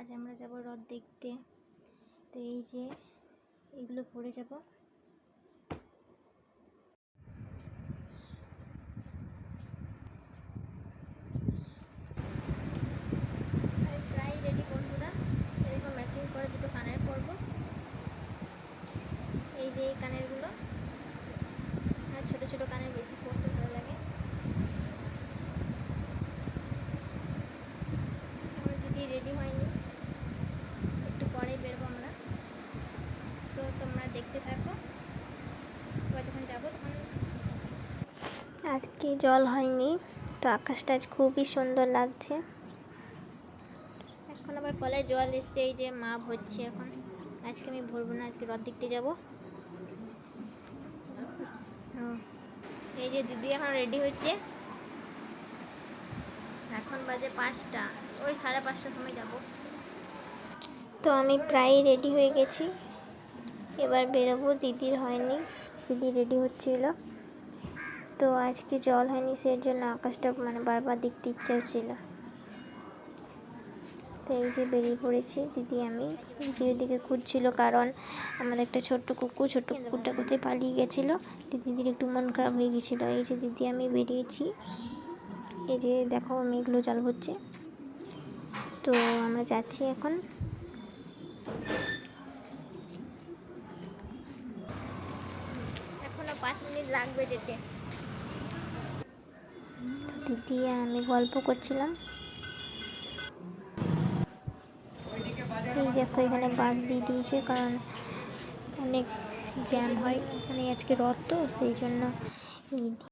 আজ আমরা যাব রথ দেখতে। তো এই যে এগুলো পরে যাব। প্রায় রেডি বন্ধুরা। এরকম ম্যাচিং করে দুটো কানের এই যে এই কানেরগুলো। আর ছোটো ছোটো কানের বেশি পরতে ভালো লাগে। রেডি হয়নি একটু পরেই বেরবো আমরা তো তোমরা দেখতে থাকো এবার যখন যাব তখন আজকে জল হয়নি তো আকাশটা আজ খুবই সুন্দর লাগছে। এখন আবার কলে জল এসছে এই যে মা ভরছে এখন। আজকে আমি ভরবো না আজকে রথ দেখতে যাব। এই যে দিদি এখন রেডি হচ্ছে। এখন বাজে পাঁচটা ওই সাড়ে পাঁচটার সময় যাব। তো আমি প্রায় রেডি হয়ে গেছি। এবার বেরোবো দিদির হয়নি। দিদি রেডি হচ্ছিল। তো আজকে জল হয়নি, সেই জন্য আকাশটা মানে বারবার দেখতে ইচ্ছে হচ্ছিল তো এই যে বেরিয়ে পড়েছি, দিদি, আমি। দিদি ওদিকে খুঁজছিল কারণ আমাদের একটা ছোট্ট কুকুর, ছোট্ট কুকুরটা কোথায় পালিয়ে গেছিল? দিদির একটু মন খারাপ হয়ে গেছিল। এই যে দিদি, আমি বেরিয়েছি। এই যে দেখো মেঘগুলো জল হচ্ছে। তো আমরা যাচ্ছি এখন। এখনও পাঁচ মিনিট লাগবে যেতে। দিদি আর আমি গল্প করছিলাম। দেখো, এখানে বাস দিয়ে দিয়েছে, কারণ অনেক জ্যাম হয়। মানে আজকে রথ তো, সেই জন্য